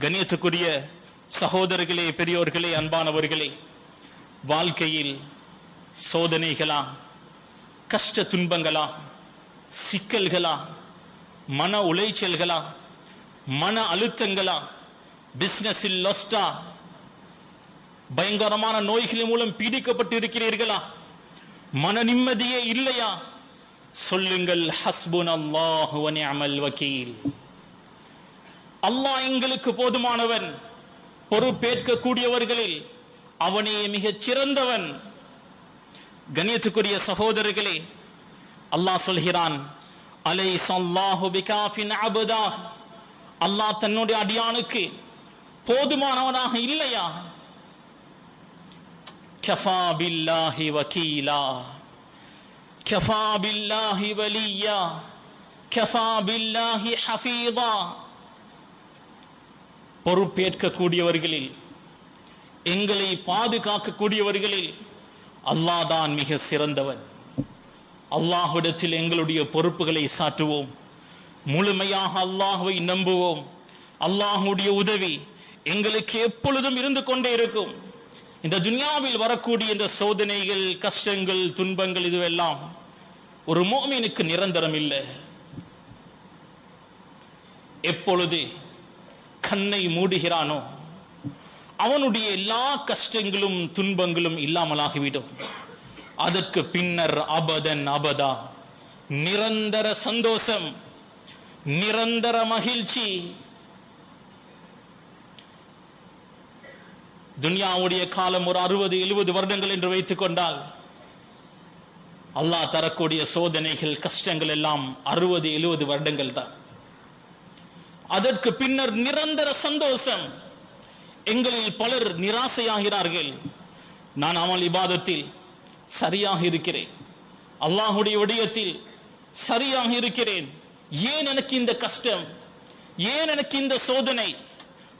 கண்ணியத்துக்குரிய சகோதரர்களே பெரியோர்களே அன்பானவர்களே வாழ்க்கையில் சோதனைகளா கஷ்ட துன்பங்களா சிக்கல்களா மன உளைச்சல்களா மன அழுத்தங்களா பிசினஸில் லஸ்டா பயங்கரமான நோய்களின் மூலம் பீடிக்கப்பட்டு இருக்கிறீர்களா? மன நிம்மதியே இல்லையா? சொல்லுங்கள் ஹஸ்புன் அல்லாஹு அமல் வக்கீல் அல்லாஹ் எங்களுக்கு போதுமானவன். பொறுப்பேற்கக்கூடியவர்களில் அவனே மிகச் சிறந்தவன். கணியத்துக்குரிய சகோதரர்களே அல்லாஹ் சொல்கிறான் அலை சல்லாஹு பிகாஃபின் அல்லாஹ் தன்னுடைய அடியானுக்கு போதுமானவனாக இல்லையா? கஃபா பில்லாஹி வக்கீலா கஃபா பில்லாஹி வலியா. கஃபா பில்லாஹி ஹஃபீதா. பொறுப்பேற்கக்கூடியவர்களில் எங்களை பாதுகாக்கக்கூடியவர்களில் அல்லாஹ் தான் மிக சிறந்தவன். அல்லாஹ்விடத்தில் எங்களுடைய பொறுப்புகளை சாட்டுவோம் முழுமையாக அல்லாஹுவை நம்புவோம். அல்லாஹுடைய உதவி எங்களுக்கு எப்பொழுதும் இருந்து கொண்டே இருக்கும். இந்த துன்யாவில் வரக்கூடிய இந்த சோதனைகள் கஷ்டங்கள் துன்பங்கள் இதுவெல்லாம் ஒரு மோமினுக்கு நிரந்தரம் இல்லை. எப்பொழுது கண்ணை மூடுகிறானோ? அவனுடைய எல்லா கஷ்டங்களும் துன்பங்களும் இல்லாமலாகிவிடும். அதற்கு பின்னர் அபதன் அபதா. நிரந்தர சந்தோஷம் நிரந்தர மகிழ்ச்சி. துன்யாவுடைய காலம் ஒரு அறுபது எழுபது வருடங்கள் என்று வைத்துக் கொண்டால் அல்லாஹ் தரக்கூடிய சோதனைகள் கஷ்டங்கள் எல்லாம் அறுபது எழுபது வருடங்கள் தான். அதற்கு பின்னர் நிரந்தர சந்தோஷம். எங்களில் பலர் நிராசையாகிறார்கள். நான் அமல் இபாதத்தில் சரியாக இருக்கிறேன். அல்லாஹுடைய விடயத்தில் சரியாக இருக்கிறேன். ஏன் எனக்கு இந்த கஷ்டம்? ஏன் எனக்கு இந்த சோதனை?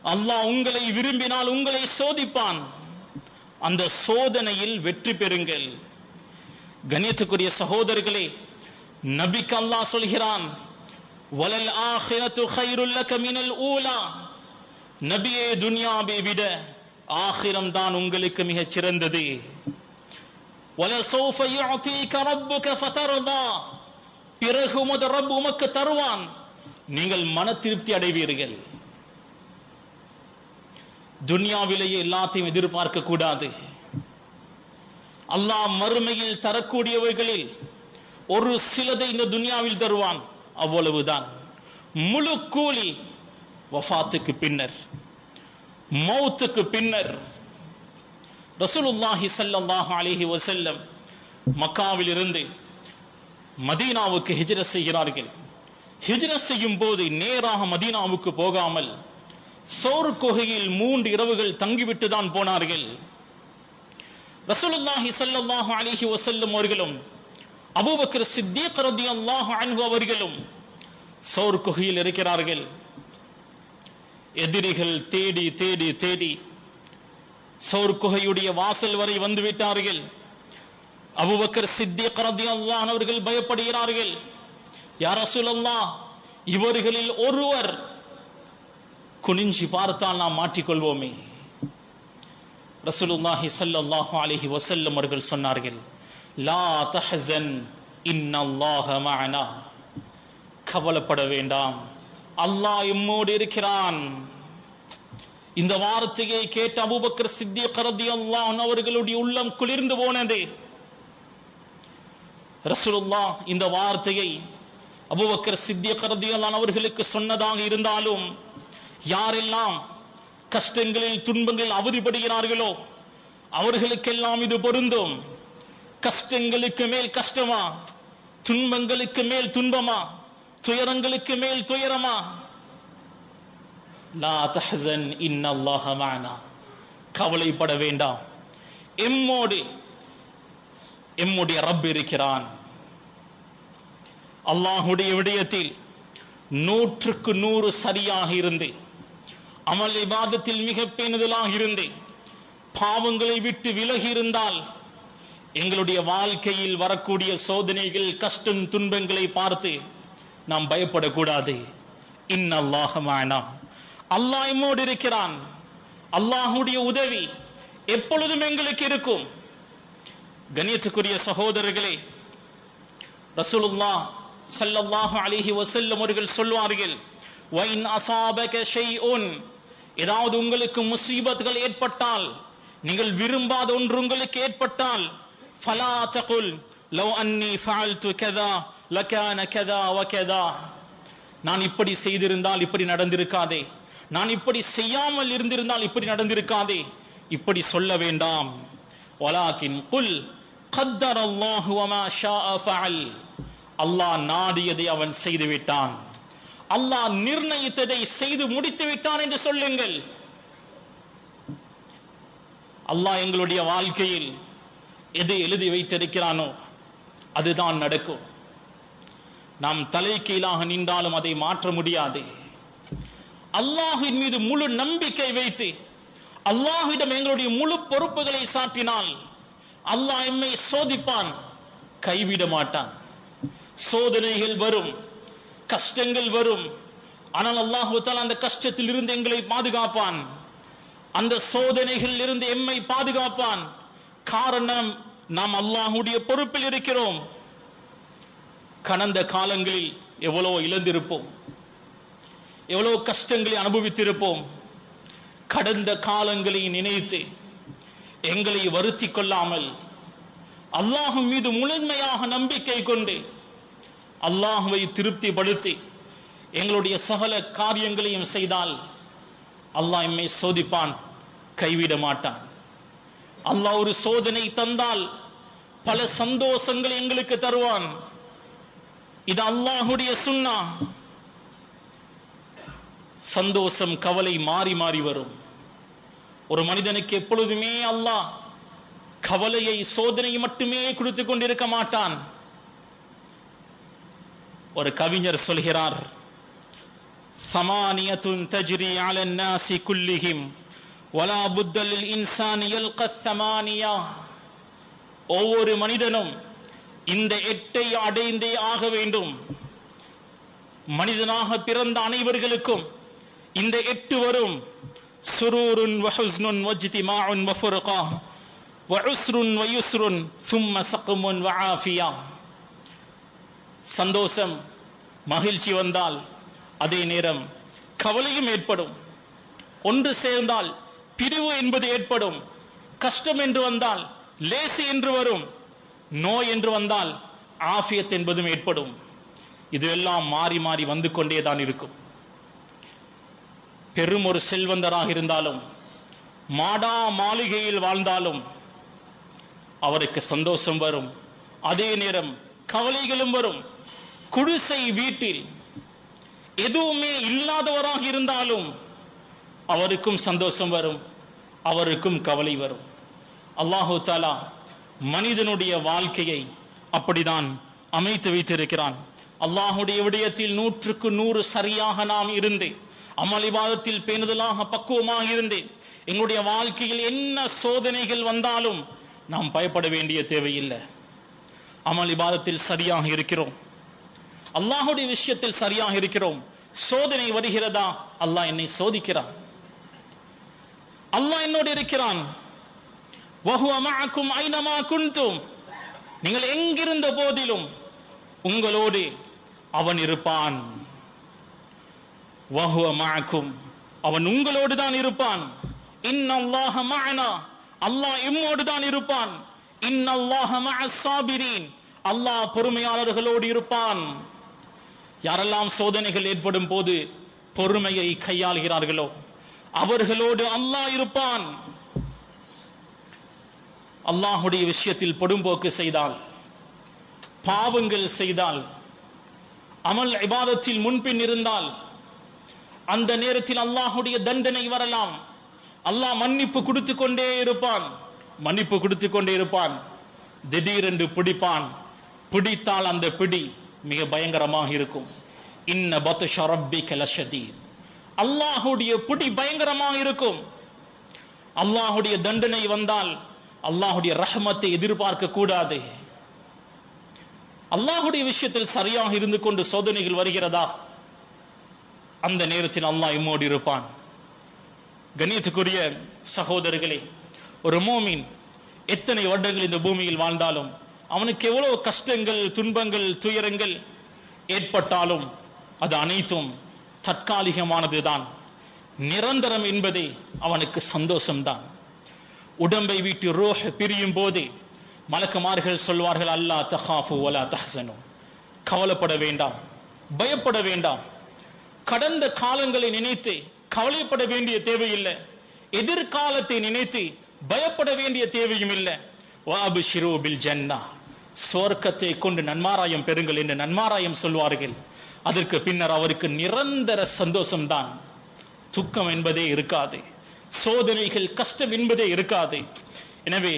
அல்லாஹ் உங்களை விரும்பினால் உங்களை சோதிப்பான். அந்த சோதனையில் வெற்றி பெறுங்கள். கணியத்துக்குரிய சகோதரர்களே நபிக்கு அல்லாஹ் சொல்கிறான் வலல் ஆஹிரத்து கைருல் லக மினல் ஊலா நபியே துன்யாவை விட ஆகிரம் தான் உங்களுக்கு மிகச் சிறந்தது وَلَسَوْفَ يُعْطِيكَ رَبُّكَ فَتَرْضَى பிறகு உமது ரப் உமக்கு தருவான் நீங்கள் மன திருப்தி அடைவீர்கள் துன்யாவிலேயே எல்லாத்தையும் எதிர்பார்க்க கூடாது அல்லாஹ் மறுமையில் தரக்கூடியவைகளில் ஒரு சிலதை இந்த துன்யாவில் தருவான் அவ்வளவுதான். முழு கூலி வஃபாத்துக்கு பின்னர் மௌத்துக்கு பின்னர் ரசூலுல்லாஹி சல்லாஹ் அலிஹி வசல்லம் மக்காவில் இருந்து மதீனாவுக்கு ஹிஜ்ரத் செய்கிறார்கள். ஹிஜ்ரத் செய்யும் போது நேராக மதீனாவுக்கு போகாமல் சோறு கொகையில் மூன்று இரவுகள் தங்கிவிட்டு தான் போனார்கள். ரசூலுல்லாஹி சல்லாஹ் அலிஹி வசல்லம் அவர்களும் அபூபக்கர் சித்திக் ரலியல்லாஹு அன்பு அவர்களும் சோர் குகையில் இருக்கிறார்கள். எதிரிகள் தேடி தேடி தேடி சோர் குகையுடைய வாசல் வரை வந்து விட்டார்கள். அபுபக்கர் சித்திக் அல்லாஹ் அவர்கள் பயப்படுகிறார்கள். யார் ரசூலல்லாஹ் இவர்களில் ஒருவர் குனிஞ்சி பார்த்தால் நாம் மாட்டிக்கொள்வோமே. ரசூலுல்லாஹி ஸல்லல்லாஹு அலைஹி வஸல்லம் அவர்கள் சொன்னார்கள். லா தஹன் இன்னல்லாஹ மஅனா. கவலைப்பட வேண்டாம். அல்லாஹ் எம்மோடு இருக்கிறான். இந்த வார்த்தையை கேட்ட அபூபக்கர் சித்திய கரதி அல்லாஹ் அவர்களுடைய உள்ளம் குளிர்ந்து போனது. ரசூலுல்லாஹ் இந்த வார்த்தையை அபூபக்கர் சித்திய ரலியல்லாஹு அவர்களுக்கு சொன்னதாக இருந்தாலும் யாரெல்லாம் கஷ்டங்களில் துன்பங்களில் அவதிப்படுகிறார்களோ அவர்களுக்கெல்லாம் இது பொருந்தும். கஷ்டங்களுக்கு மேல் கஷ்டமா? துன்பங்களுக்கு மேல் துன்பமா? துயரங்களுக்கு மேல் துயரமா? லா தஹசன் இன்னல்லாஹ மானா. கவலைப்பட வேண்டாம். எம்மோடு எம்முடைய ரப் இருக்கிறான். அல்லாஹுடைய விடயத்தில் நூற்றுக்கு நூறு சரியாக இருந்து அமல் இபாதத்தில் மிக பேணுதலாக இருந்து பாவங்களை விட்டு விலகி இருந்தால் எங்களுடைய வாழ்க்கையில் வரக்கூடிய சோதனைகள் கஷ்டம் துன்பங்களை பார்த்து நாம் பயப்படக்கூடாது. இன்னல்லாஹ மஅனா அல்லாஹ் எம்மோடு இருக்கிறான். அல்லாஹுடைய உதவி எப்பொழுதும் எங்களுக்கு இருக்கும். கணியத்துக்குரிய சகோதரர்களே ரசூலுல்லாஹ் சல்லல்லாஹு அலைஹி வஸல்லம் அவர்கள் சொல்வார்கள் வைன் அசாபக ஷைஉன். ஏதாவது உங்களுக்கு முசீபத்துகள் ஏற்பட்டால் நீங்கள் விரும்பாத ஒன்று உங்களுக்கு ஏற்பட்டால் فلا تقل لو أني فعلت كذا لكان كذا وكذا. நான் இப்படி செய்திருந்தால் இப்படி நடந்திருக்காதே. நான் இப்படி செய்யாமல் இருந்திருந்தால் இப்படி நடந்திருக்காதே. இப்படி சொல்ல வேண்டாம். வலாக்கின் குல் கத்தர் அல்லாஹு அல்லாஹ் நாடியதை அவன் செய்து விட்டான். அல்லாஹ் நிர்ணயித்ததை செய்து முடித்து விட்டான் என்று சொல்லுங்கள். அல்லாஹ் எங்களுடைய வாழ்க்கையில் எது எழுதி வைத்திருக்கிறானோ அதுதான் நடக்கும். நாம் தலை கீழாக நின்றாலும் அதை மாற்ற முடியாது. அல்லாஹின் மீது முழு நம்பிக்கை வைத்து அல்லாஹிடம் எங்களுடைய முழு பொறுப்புகளை சாட்டினால் அல்லாஹ் எம்மை சோதிப்பான் கைவிட மாட்டான். சோதனைகள் வரும் கஷ்டங்கள் வரும். ஆனால் அல்லாஹுத்தால் அந்த கஷ்டத்தில் இருந்து எங்களை பாதுகாப்பான். அந்த சோதனைகளில் இருந்து எம்மை பாதுகாப்பான். காரணம் நாம் அல்லாஹுடைய பொறுப்பில் இருக்கிறோம். கடந்த காலங்களில் எவ்வளவு இழந்திருப்போம். எவ்வளவு கஷ்டங்களை அனுபவித்திருப்போம். கடந்த காலங்களை நினைத்து எங்களை வருத்தி கொள்ளாமல் அல்லாஹும் மீது முழுமையாக நம்பிக்கை கொண்டு அல்லாஹுவை திருப்திப்படுத்தி எங்களுடைய சகல காரியங்களையும் செய்தால் அல்லாஹ் எம்மை சோதிப்பான் கைவிட மாட்டான். அல்லாஹ் ஒரு சோதனை தந்தால் பல சந்தோஷங்கள் எங்களுக்கு தருவான். இது அல்லாஹுடைய சுண்ணா. சந்தோஷம் கவலை மாறி மாறி வரும். ஒரு மனிதனுக்கு எப்பொழுதுமே அல்லாஹ் கவலையை சோதனை மட்டுமே கொடுத்து கொண்டிருக்க மாட்டான். ஒரு கவிஞர் சொல்கிறார் சமானியத்துன் தஜ்ரி அலன்னாசி நாசி குல்லிஹிம். வலா புத்தலில் இன்சானியல் யல்க ஒவ்வொரு மனிதனும் இந்த எட்டை அடைந்தே ஆக வேண்டும். மனிதனாக பிறந்த அனைவர்களுக்கும் இந்த எட்டு வரும். சுரூருன் வஹுஸ்னுன் வஜ்திமாஉன் வஃபுர்கா வஉஸ்ருன் வயுஸ்ருன் சும்ம சக்முன் வஆஃபியா சந்தோஷம் மகிழ்ச்சி வந்தால் அதே நேரம் கவலையும் ஏற்படும். ஒன்று சேர்ந்தால் பிரிவு என்பது ஏற்படும். கஷ்டம் என்று வந்தால் லேசு என்று வரும். நோய் என்று வந்தால் ஆஃபியத் என்பதும் ஏற்படும். இதுவெல்லாம் மாறி மாறி வந்து கொண்டே தான் இருக்கும். பெரும் ஒரு செல்வந்தராக இருந்தாலும் மாடா மாளிகையில் வாழ்ந்தாலும் அவருக்கு சந்தோஷம் வரும். அதே நேரம் கவலைகளும் வரும். குடிசை வீட்டில் எதுவுமே இல்லாதவராக இருந்தாலும் அவருக்கும் சந்தோஷம் வரும் அவருக்கும் கவலை வரும். அல்லாஹு தாலா மனிதனுடைய வாழ்க்கையை அப்படிதான் அமைத்து வைத்திருக்கிறான். அல்லாஹுடைய விடயத்தில் நூற்றுக்கு நூறு சரியாக நாம் இருந்தேன். அமளிவாதத்தில் பேணுதலாக பக்குவமாக இருந்தேன். எங்களுடைய வாழ்க்கையில் என்ன சோதனைகள் வந்தாலும் நாம் பயப்பட வேண்டிய தேவையில்லை. அமளிவாதத்தில் சரியாக இருக்கிறோம். அல்லாஹுடைய விஷயத்தில் சரியாக இருக்கிறோம். சோதனை வருகிறதா? அல்லாஹ் என்னை சோதிக்கிறான். அல்லாஹ் என்னோடு இருக்கிறான். வஹுவ ஐனமா குன்தும். நீங்கள் எங்கிருந்த போதிலும் உங்களோடு அவன் இருப்பான். வஹுவ அவன் உங்களோடு தான் இருப்பான். இன்னல்லாஹ மஅனா அல்லாஹ் எம்மோடு தான் இருப்பான். இன்னல்லாஹ மஅஸ் சாபிரீன் அல்லாஹ் பொறுமையாளர்களோடு இருப்பான். யாரெல்லாம் சோதனைகள் ஏற்படும் போது பொறுமையை கையாளுகிறார்களோ அவர்களோடு அல்லாஹ் இருப்பான். அல்லாஹுடைய விஷயத்தில் பொடும்போக்கு செய்தால் பாவங்கள் செய்தால் அமல் இபாதத்தில் முன்பின் இருந்தால் அந்த நேரத்தில் அல்லாஹுடைய தண்டனை வரலாம். அல்லாஹ் மன்னிப்பு கொடுத்து கொண்டே இருப்பான். மன்னிப்பு கொடுத்து கொண்டே இருப்பான். திடீரென்று பிடிப்பான். பிடித்தால் அந்த பிடி மிக பயங்கரமாக இருக்கும். இன்ன பத்து ஷரப்பி கலஷதீர் அல்லாஹுடைய பிடி பயங்கரமா இருக்கும். அல்லாஹுடைய தண்டனை வந்தால் அல்லாஹுடைய ரஹமத்தை எதிர்பார்க்க கூடாது. அல்லாஹுடைய விஷயத்தில் சரியாக இருந்து கொண்டு சோதனைகள் வருகிறதா? அந்த நேரத்தில் அல்லாஹ் இம்மோடி இருப்பான். கணியத்துக்குரிய சகோதரர்களே ஒரு மோமின் எத்தனை வருடங்கள் இந்த பூமியில் வாழ்ந்தாலும் அவனுக்கு எவ்வளவு கஷ்டங்கள் துன்பங்கள் துயரங்கள் ஏற்பட்டாலும் அது அனைத்தும் தற்காலிகமானதுதான். நிரந்தரம் என்பதே அவனுக்கு சந்தோஷம்தான். உடம்பை விட்டு ரோஹ் பிரியும் போதே மலக்குமார்கள் சொல்வார்கள் அல்லா தஹாஃபு வலா தஹசனு. கவலைப்பட வேண்டாம் பயப்பட வேண்டாம். கடந்த காலங்களை நினைத்து கவலைப்பட வேண்டிய தேவையில்லை. எதிர்காலத்தை நினைத்து பயப்பட வேண்டிய தேவையும் இல்லை. வாபுஷிரோ பில் ஜன்னா. சுவர்க்கத்தை கொண்டு நன்மாராயம் பெறுங்கள் என்று நன்மாராயம் சொல்வார்கள். அதற்கு பின்னர் அவருக்கு நிரந்தர சந்தோஷம்தான். துக்கம் என்பதே இருக்காது. சோதனைகள் கஷ்டம் என்பதே இருக்காது. எனவே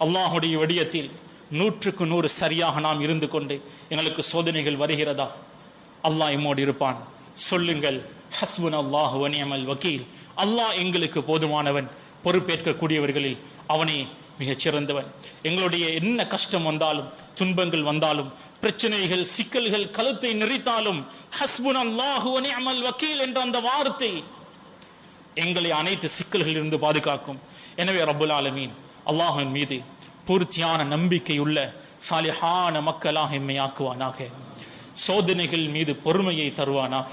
அல்லாஹுடைய விடயத்தில் நூற்றுக்கு நூறு சரியாக நாம் இருந்து கொண்டு எங்களுக்கு சோதனைகள் வருகிறதா? அல்லாஹ் எம்மோடு இருப்பான். சொல்லுங்கள் ஹஸ்புன் அல்லாஹ் வனியமல் வக்கீல். அல்லாஹ் எங்களுக்கு போதுமானவன். பொறுப்பேற்கக்கூடியவர்களில் அவனே மிகச் சிறந்தவன் எங்களுடைய என்ன கஷ்டம் வந்தாலும் துன்பங்கள் வந்தாலும் பிரச்சனைகள் சிக்கல்கள் கழுத்தை நெறித்தாலும் ஹஸ்புன் அல்லாஹு வக்கீல் என்ற அந்த வார்த்தை எங்களை அனைத்து சிக்கல்களில் இருந்து பாதுகாக்கும். எனவே ரபுல் ஆலமீன் அல்லாஹின் மீது பூர்த்தியான நம்பிக்கை உள்ள சாலிஹான மக்களாக எம்மை ஆக்குவானாக சோதனைகள் மீது பொறுமையை தருவானாக.